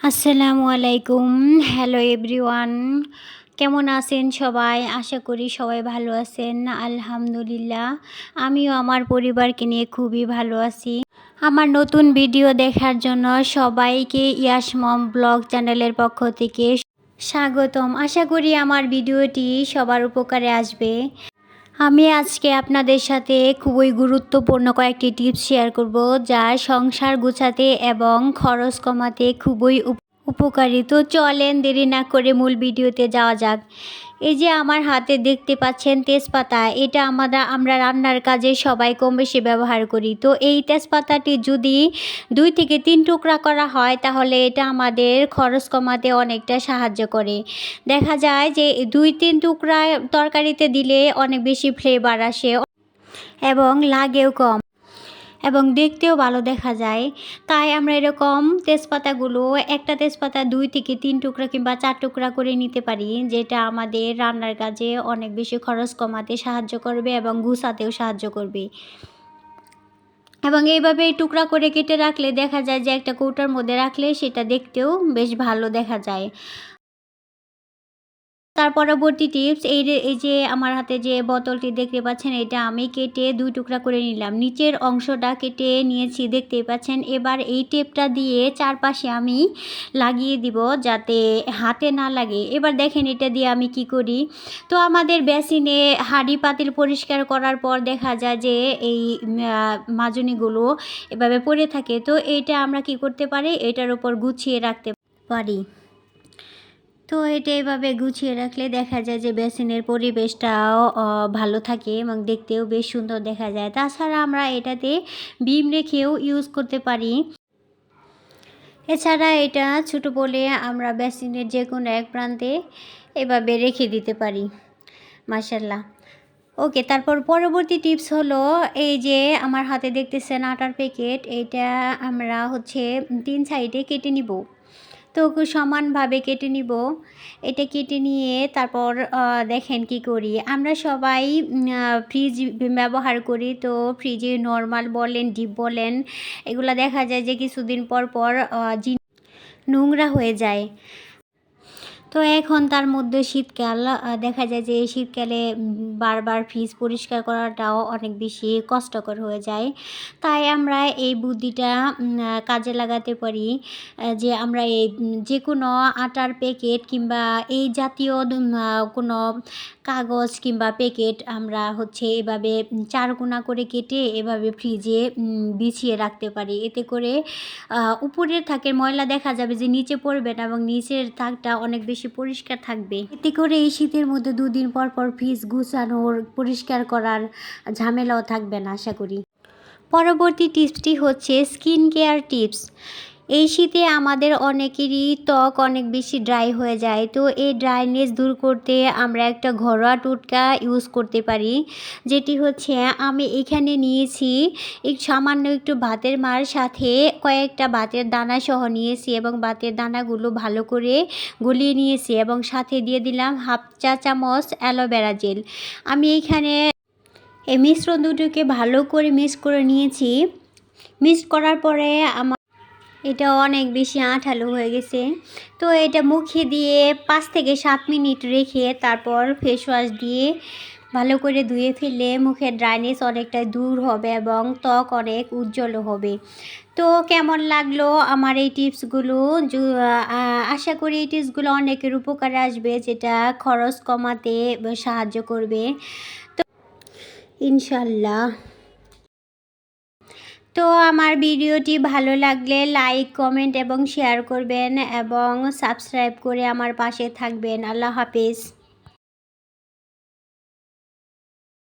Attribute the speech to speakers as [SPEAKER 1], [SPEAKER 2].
[SPEAKER 1] আসসালামু আলাইকুম। Hello everyone কেমন আছেন সবাই? আশা করি সবাই ভালো আছেন। আলহামদুলিল্লাহ। আমিও আমার পরিবারকে নিয়ে খুবই ভালো আছি। আমার নতুন ভিডিও দেখার জন্য সবাইকে ইয়াস মম ব্লগ চ্যানেলের পক্ষ থেকে স্বাগতম। আশা করি আমার ভিডিওটি সবার উপকারে আসবে। আমি আজকে আপনাদের সাথে খুবই গুরুত্বপূর্ণ কয়েকটি টিপস শেয়ার করব যা সংসার গুছাতে এবং খরচ কমাতে খুবই উপকারী। তো চলেন দেরি না করে মূল ভিডিওতে যাওয়া যাক। এই যে আমার হাতে দেখতে পাচ্ছেন তেজপাতা, এটা আমরা আমরা রান্নার কাজে সবাই কম বেশি ব্যবহার করি। তো এই তেজপাতাটি যদি দুই থেকে তিন টুকরা করা হয়, তাহলে এটা আমাদের খরচ কমাতে অনেকটা সাহায্য করে। দেখা যায় যে দুই তিন টুকরা তরকারিতে দিলে অনেক বেশি ফ্লেভার আসে এবং লাগেও কম। এবং দেখতেও ভালো দেখা যায়। তাই আমরা এরকম তেজপাতাগুলো একটা তেজপাতা দুই থেকে তিন টুকরা কিংবা চার টুকরা করে নিতে পারি, যেটা আমাদের রান্নার কাজে অনেক বেশি খরচ কমাতে সাহায্য করবে এবং গুছাতেও সাহায্য করবে। এবং এইভাবে টুকরা করে কেটে রাখলে দেখা যায় যে একটা কৌটার মধ্যে রাখলে সেটা দেখতেও বেশ ভালো দেখা যায়। তার পরবর্তী টিপস এই যে এই যে আমার হাতে যে বোতলটি দেখতে পাচ্ছেন, এটা আমি কেটে দুই টুকরা করে নিলাম। নিচের অংশটা কেটে নিয়েছি, দেখতেই পাচ্ছেন। এবার এই টেপটা দিয়ে চারপাশে আমি লাগিয়ে দিব যাতে হাতে না লাগে। এবার দেখেন এটা দিয়ে আমি কি করি? তো আমাদের বেসিনে হাঁড়ি পাতিল পরিষ্কার করার পর দেখা যায় যে এই মাজনিগুলো এভাবে পড়ে থাকে। তো এইটা আমরা কি করতে পারি? এটার উপর গুছিয়ে রাখতে পারি। তো এটা এভাবে গুছিয়ে রাখলে দেখা যায় যে বেসিনের পরিবেশটাও ভালো থাকে এবং দেখতেও বেশ সুন্দর দেখা যায়। তাছাড়া আমরা এটাতে বিম রেখেও ইউজ করতে পারি। এছাড়া এটা ছোট বলে আমরা বেসিনের যে কোনো এক প্রান্তে এভাবে রেখে দিতে পারি। মাসাল্লাহ ওকে, তারপর পরবর্তী টিপস হলো এই যে আমার হাতে দেখতেছেন আটার প্যাকেট, এটা আমরা হচ্ছে তিন সাইডে কেটে নিব। তো সমানভাবে কেটে নিব। এটা কেটে নিয়ে তারপর দেখেন কি করি। আমরা সবাই ফ্রিজ ব্যবহার করি। তো ফ্রিজে নর্মাল বলেন ডিপ বলেন, এগুলো দেখা যায় যে কিছুদিন পর পর নোংরা হয়ে যায়। তো এখন তার মধ্যে শীতকাল দেখা যায় যে শীতকালে বারবার ফ্রিজ পরিষ্কার করাটাও অনেক বেশি কষ্টকর হয়ে যায়। তাই আমরা এই বুদ্ধিটা কাজে লাগাতে পারি যে আমরা এই যে কোনো আটার প্যাকেট কিংবা এই জাতীয় কোনো কাগজ কিংবা প্যাকেট আমরা হচ্ছে এভাবে চারকোনা করে কেটে এভাবে ফ্রিজে বিছিয়ে রাখতে পারি। এতে করে উপরের থাকের ময়লা দেখা যাবে যে নিচে পড়বে না এবং নিচের থাকটা অনেক বেশি পরিষ্কার থাকবে। এতে করে এই শীতের মধ্যে দুদিন পর পর ফ্রিজ গুছানোর পরিষ্কার করার ঝামেলাও থাকবে না, আশা করি। পরবর্তী টিপসটি হচ্ছে স্কিন কেয়ার টিপস। এই শীতে আমাদের অনেকেরই ত্বক অনেক বেশি ড্রাই হয়ে যায়। তো এই ড্রাইনেস দূর করতে আমরা একটা ঘরোয়া টোটকা ইউজ করতে পারি, যেটি হচ্ছে আমি এখানে নিয়েছি এক সামান্য একটু ভাতের মার সাথে কয়েকটা ভাতের দানা সহ নিয়েছি এবং ভাতের দানাগুলো ভালো করে গলিয়ে নিয়েছি এবং সাথে দিয়ে দিলাম হাফ চা চামচ অ্যালোভেরা জেল। আমি এইখানে এই মিশ্রণ দুটোকে ভালো করে মিক্স করে নিয়েছি। মিক্স করার পরে আমার এটা অনেক বেশি আঠালো হয়ে গেছে। তো এটা মুখে দিয়ে পাঁচ থেকে সাত মিনিট রেখে তারপর ফেস ওয়াশ দিয়ে ভালো করে ধুয়ে ফেললে মুখের ড্রাইনেস অনেকটা দূর হবে এবং ত্বক অনেক উজ্জ্বল হবে। তো কেমন লাগল আমার এই টিপসগুলো? আশা করি এই টিপসগুলো অনেকের উপকারে আসবে যেটা খরচ কমাতে সাহায্য করবে। তো ইনশাল্লাহ তো আমার ভিডিওটি ভালো লাগলে লাইক, কমেন্ট এবং শেয়ার করবেন এবং সাবস্ক্রাইব করে আমার পাশে থাকবেন। আল্লাহ হাফিজ।